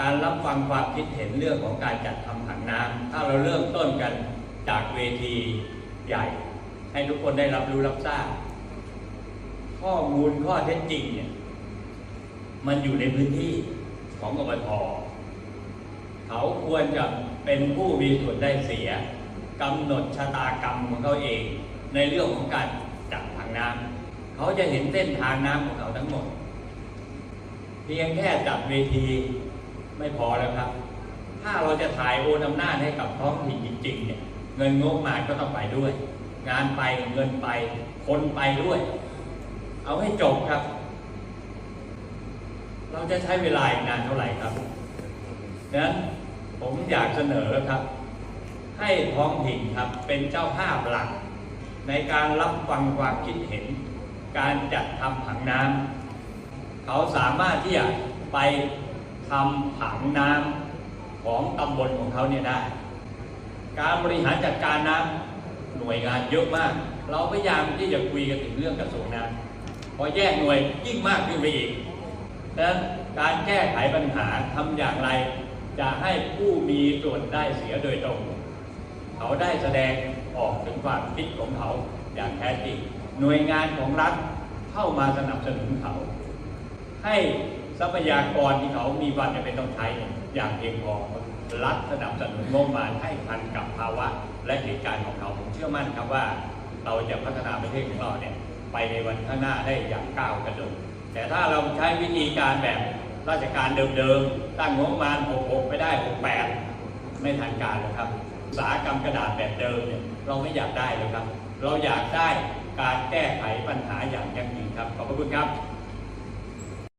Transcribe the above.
การรับฟังความคิดเห็นเรื่องของการจัดทำผังน้ำถ้าเราเริ่มต้นกันจากเวทีใหญ่ ให้ทุกคนได้รับรู้รับทราบ ข้อมูลข้อเท็จจริงเนี่ยมันอยู่ในพื้นที่ของอบทเขาควรจะเป็นผู้มีส่วนได้เสียกำหนดชะตากรรมของเขาเอง ในเรื่องของการจัดทางน้ำเขาจะเห็นเส้นทางน้ำของเขาทั้งหมด เพียงแค่จัดเวที ไม่พอแล้วครับ ถ้าเราจะถ่ายโอนอำนาจให้กับท้องถิ่นจริงๆเนี่ยเงินงบมาก็ต้องไปด้วย งานไปเงินไปคนไปด้วย เอาให้จบครับ เราจะใช้เวลาอีกนานเท่าไหร่ครับดังนั้นผมอยากเสนอครับ ให้ท้องถิ่นครับเป็นเจ้าภาพหลัก ในการรับฟังความคิดเห็น การจัดทำผังน้ำเขาสามารถที่จะไป ทำผังน้ำของตำบลของเขาเนี่ยได้ การบริหารจัดการน้ำหน่วยงานเยอะมาก เราพยายามที่จะคุยกันถึงเรื่องกระทรวงน้ำพอแยกหน่วยยิ่งมากขึ้นไปอีกดังนั้นการแก้ไขปัญหาทำอย่างไร จะให้ผู้มีส่วนได้เสียโดยตรง เขาได้แสดงออกถึงความคิดของเขาอย่างแท้จริงหน่วยงานของรัฐเข้ามาสนับสนุนเขา ให้ ทรัพยากรที่เขามีความจำเป็นต้องใช้อย่างเพียงพอรัฐสนับสนุนงบประมาณให้ทันกับภาวะและเหตุการณ์ของเขาผมเชื่อมั่นครับว่า เราจะพัฒนาประเทศของเราเนี่ยไปในวันข้างหน้าได้อย่างก้าวกระโดดแต่ถ้าเราใช้วิธีการแบบราชการเดิมๆ ตั้งงบประมาณ 66 ไม่ได้ 68 ไม่ทันการเลยครับสาหกรรมกระดาษแบบเดิมเนี่ยเราไม่อยากได้เลยครับ เราอยากได้การแก้ไขปัญหาอย่างยั่งยืนครับ ขอบพระคุณครับ